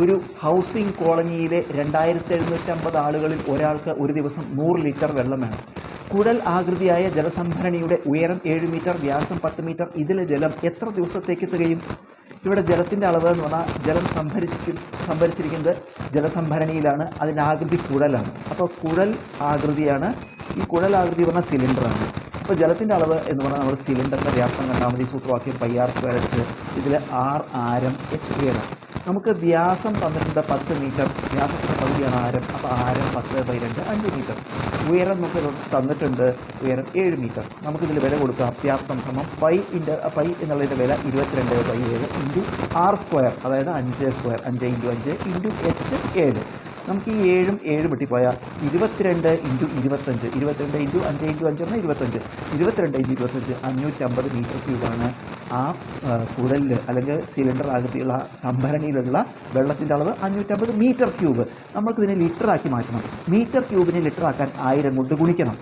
ഒരു ഹൗസിംഗ് കോളനിയിലെ രണ്ടായിരത്തി എഴുന്നൂറ്റമ്പത് ആളുകളിൽ ഒരാൾക്ക് ഒരു ദിവസം നൂറ് ലിറ്റർ വെള്ളം വേണം. കുഴൽ ആകൃതിയായ ജലസംഭരണിയുടെ ഉയരം ഏഴ് മീറ്റർ വ്യാസം പത്ത് മീറ്റർ ഇതിലെ ജലം എത്ര ദിവസത്തേക്ക് തികയും ഇവിടെ ജലത്തിന്റെ അളവ് എന്ന് പറഞ്ഞാൽ ജലം സംഭരിച്ചിരിക്കും സംഭരിച്ചിരിക്കുന്നത് ജലസംഭരണിയിലാണ് അതിന്റെ ആകൃതി കുഴലാണ് അപ്പോൾ കുഴൽ ആകൃതിയാണ് ഈ കുഴൽ ആകൃതി പറഞ്ഞാൽ സിലിണ്ടറാണ്. അപ്പോൾ ജലത്തിന്റെ അളവ് എന്ന് പറഞ്ഞാൽ നമ്മൾ സിലിണ്ടറിന്റെ വ്യാപ്തം കണ്ടാൽ മതി. സൂത്രവാക്യം പയ്യാർ സ്ക്വയർ ഇതിൽ ആർ ആരം എച്ച് ഉയരം നമുക്ക് വ്യാസം പന്ത്രണ്ട് പത്ത് മീറ്റർ. വ്യാസത്തിന്റെ പകുതിയാണ് ആരം. അപ്പോൾ ആരം പത്ത് ബൈ രണ്ട് അഞ്ച് മീറ്റർ. ഉയരം നമുക്ക് തന്നിട്ടുണ്ട് ഉയരം ഏഴ് മീറ്റർ. നമുക്കിതിൽ വില കൊടുക്കാം. വ്യാപ്തം സമം പൈ ഇന്റെ പൈ എന്നുള്ളതിന്റെ വില ഇരുപത്തിരണ്ട് ബൈ ഏഴ് ഇന്റു ആർ സ്ക്വയർ. അതായത് അഞ്ച് സ്ക്വയർ. അഞ്ച് ഇന്റു അഞ്ച് ഇന്റു എച്ച് ഏഴ്. നമുക്ക് ഈ ഏഴും ഏഴ് വെട്ടിപ്പോയാൽ ഇരുപത്തിരണ്ട് ഇന്റു ഇരുപത്തഞ്ച്. ഇരുപത്തിരണ്ട് ഇന്റു അഞ്ച് ഇന്റു അഞ്ച് എന്നാൽ ഇരുപത്തഞ്ച്. ഇരുപത്തിരണ്ട് ഇന്റു ഇരുപത്തഞ്ച് അഞ്ഞൂറ്റമ്പത് മീറ്റർ ക്യൂബാണ് ആ കുഴലിൽ അല്ലെങ്കിൽ സിലിണ്ടർ ആകൃതിയുള്ള സംഭരണിയിലുള്ള വെള്ളത്തിന്റെ അളവ് അഞ്ഞൂറ്റമ്പത് മീറ്റർ ക്യൂബ് നമ്മൾക്കിതിനെ ലിറ്ററാക്കി മാറ്റണം. മീറ്റർ ക്യൂബിനെ ലിറ്ററാക്കാൻ ആയിരം കൊണ്ട് ഗുണിക്കണം.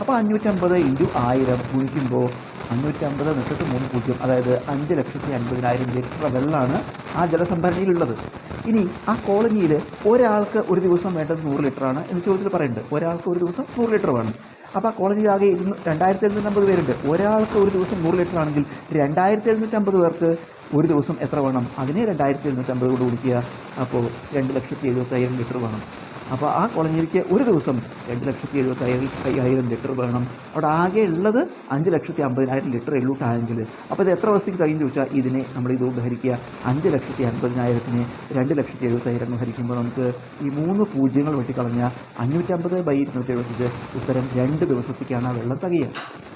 അപ്പോൾ അഞ്ഞൂറ്റമ്പത് ഇന്റു ആയിരം ഗുണിക്കുമ്പോൾ അഞ്ഞൂറ്റമ്പത് നിട്ടിട്ട് മൂന്ന് പൂജ്യം അതായത് അഞ്ച് ലക്ഷത്തി അൻപതിനായിരം ലിറ്റർ വെള്ളമാണ് ആ ജലസംഭരണിയിലുള്ളത്. ഇനി ആ കോളനിയിൽ ഒരാൾക്ക് ഒരു ദിവസം വേണ്ടത് നൂറ് ലിറ്ററാണ് എന്ന് ചോദ്യത്തിൽ പറയുന്നുണ്ട്. ഒരാൾക്ക് ഒരു ദിവസം നൂറ് ലിറ്റർ വേണം. അപ്പോൾ ആ കോളനിയിൽ ആകെ ഇരുന്ന് രണ്ടായിരത്തി എഴുന്നൂറ്റമ്പത് പേരുണ്ട്. ഒരാൾക്ക് ഒരു ദിവസം നൂറ് ലിറ്റർ ആണെങ്കിൽ രണ്ടായിരത്തി എഴുന്നൂറ്റമ്പത് പേർക്ക് ഒരു ദിവസം എത്ര വേണം? അതിനെ രണ്ടായിരത്തി എഴുന്നൂറ്റമ്പത് കൊണ്ട് കുടിക്കുക അപ്പോൾ രണ്ട് ലക്ഷത്തി എഴുപത്തയ്യായിരം ലിറ്റർ വേണം. അപ്പോൾ ആ കോളനിയിലേക്ക് ഒരു ദിവസം രണ്ട് ലക്ഷത്തി എഴുപത്തി അയ്യായിരം ലിറ്റർ വേണം. അവിടെ ആകെ ഉള്ളത് അഞ്ച് ലക്ഷത്തി അമ്പതിനായിരം ലിറ്റർ ഉള്ളൂ അപ്പോൾ ഇത് എത്ര ദിവസത്തേക്ക് കഴിയും ചോദിച്ചാൽ ഇതിനെ നമ്മൾ ഇത് ഹരിക്കുക അഞ്ച് ലക്ഷത്തി അൻപതിനായിരത്തിന് രണ്ട് ലക്ഷത്തി എഴുപത്തയ്യായിരം എന്ന് ഹരിക്കുമ്പോൾ നമുക്ക് ഈ മൂന്ന് പൂജ്യങ്ങൾ വെട്ടിക്കളഞ്ഞാൽ അഞ്ഞൂറ്റമ്പത് ബൈ ഇരുന്നൂറ്റി എഴുപത്തഞ്ച് ഉത്തരം രണ്ട് ദിവസത്തേക്കാണ് ആ വെള്ളം തികയുക.